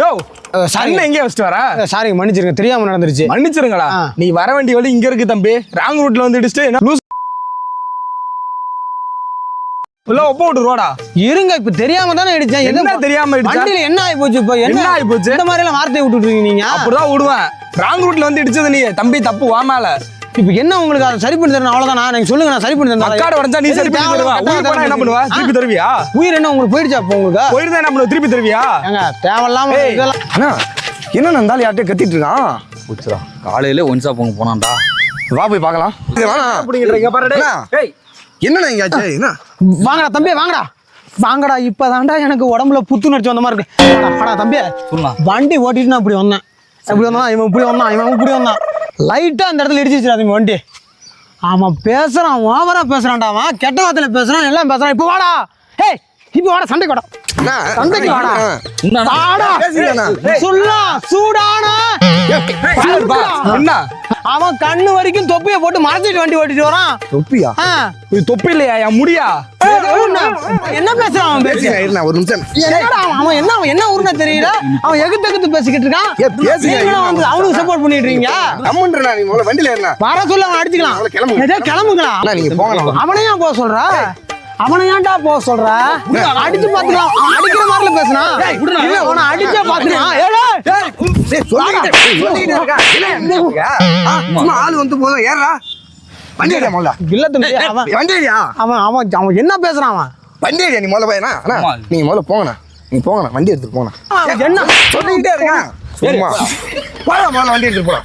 யோ. சன்ன எங்கே வச்சுட்டு வர சாரிங்க மன்னிச்சிருங்க தெரியாம நடந்துருச்சு. மன்னிச்சிருங்களா. நீ வர வேண்டிய வழி இங்க இருக்கு தம்பி. ராங் ரூட்ல வந்து இடிச்சுட்டு என்ன லூஸ் உள்ள ஒப்ப விட்டு ரோடா இருங்க இப்ப தெரியாம தானே இடிச்சேன். என்ன தெரியாம இடிச்சா? வண்டியில என்ன ஆகி போச்சு இப்ப? என்ன ஆகி போச்சு? இந்த மாதிரி எல்லாம் வார்த்தையை விட்டுட்டு இருக்கீங்க அப்படிதான் விடுவேன் ராங் ரூட்ல வந்து இடிச்சது நீ. தம்பி தப்பு வாமால இப்ப என்ன உங்களுக்கு அதை சரி பண்ணி தரணும்? அவ்வளவுதானா? நீங்க சொல்லுங்க நான் சரி பண்ணி தரேன் மக்காட உடஞ்சா நீ சரி பண்ணி தருவா உயிர் போனா என்ன பண்ணுவா? திருப்பி தருவியா? உயிர் என்ன உங்களுக்கு போயிடுச்சா அப்போ உங்களுக்கு? போயிருந்தா என்ன பண்ணுவ? திருப்பி தருவியா? ஏங்க தேவையில்லாம. இதெல்லாம் அண்ணா என்ன நந்தாலும் யார்கிட்ட கத்திட்டு இருக்கான்? போச்சுடா காலையில ஒன் ஷாப் அங்கே போனான்டா. வா போய் பார்க்கலாம். அப்படிங்கிறீங்க பாரு அண்ணா. என்னண்ணா இங்க ஆச்சு? என்ன? வாங்கடா தம்பி வாங்கடா. வாங்கடா இப்பதான்டா எனக்கு உடம்புல புத்துணர்ச்சி வந்த மாதிரி இருக்கு. வாடா, தம்பி. வண்டி ஓட்டிட்டு நான் இப்படி வந்தேன். இப்படி வந்தான் இவன் இப்படி வந்தான் இவன் இப்படி வந்தான். லைட்டா அந்த இடத்துல இடிச்சிச்சுடா தம்பி வண்டி. அவன் பேசுறான் ஓவரா பேசுறான்டா அவன். கெட்ட வார்த்தையில பேசுறான் எல்லாம் பேசுறான். இப்போ வாடா. ஏய் இப்போ வாடா சண்டைக்கு வாடா. சண்டைக்கு வாடா? வாடா. சொல்லா சூடான. அவன் கண்ணு வரைக்கும் தொப்பியை போட்டு மறைச்சிட்டு வண்டி ஓட்டிட்டு வரான். தொப்பியா? ஆ. இது தொப்பி இல்லையா? என் முடியா. என்ன பேசுறான் அவன் பேசி? ஒரு நிமிஷம். என்னடா அவன் அவன் என்ன அவன் என்ன உருண்டை தெரியல? அவன் எகுத்து எகுத்து பேசிக்கிட்டு இருக்கான். நீங்களும் வந்து அவனுக்கு சப்போர்ட் பண்ணிட்டு இருக்கீங்க கம்முன்றா நீ முதல்ல வண்டியில ஏறினா வர சொல்ல அவன் அடிச்சுக்கலாம். கிளம்புங்க. ஏதோ கிளம்புங்களா? நீங்க போங்க அவனையா போக சொல்ற? அவனை ஏன்டா போக சொல்ற? அடிச்சு பாத்துக்கலாம் அடிக்கிற மாதிரில பேசுனா? அவனை அடிச்சே பாத்துக்கலாம் சும்மா ஆள் வந்து போதும். ஏறா வண்டி ஏறியா முதல்ல இல்ல தம்பி அவன் வண்டி அவன் அவன் அவன் என்ன பேசுறான் அவன்? வண்டி நீ முதல்ல போயனா? அண்ணா. நீங்க முதல்ல போங்கண்ணா. நீங்க போங்கண்ணா வண்டி எடுத்துட்டு போங்கண்ணா. என்ன? சொல்லிக்கிட்டே போடா முதல்ல வண்டி எடுத்துட்டு போடா.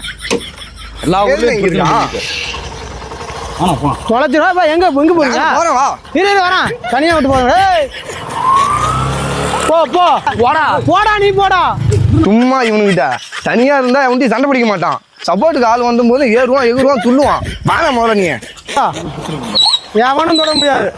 எல்லா ஊர்லயும் இங்க இருக்கா? போலாம் எங்க எங்க போறீங்க? போறேன் வா. இரு இரு வரேன். தனியா விட்டு போறேன் ஏய். போ போ. போடா. போடா நீ போடா. சும்மா இவனுக்கிட்ட. தனியா இருந்தா அவன்கிட்ட சண்டை பிடிக்க மாட்டான். சப்போர்ட்டுக்கு ஆள் வந்த போது ஏறுவான் எகுருவான் துள்ளுவான். வாங்க முதல்ல நீ. எவனும் தொட முடியாது.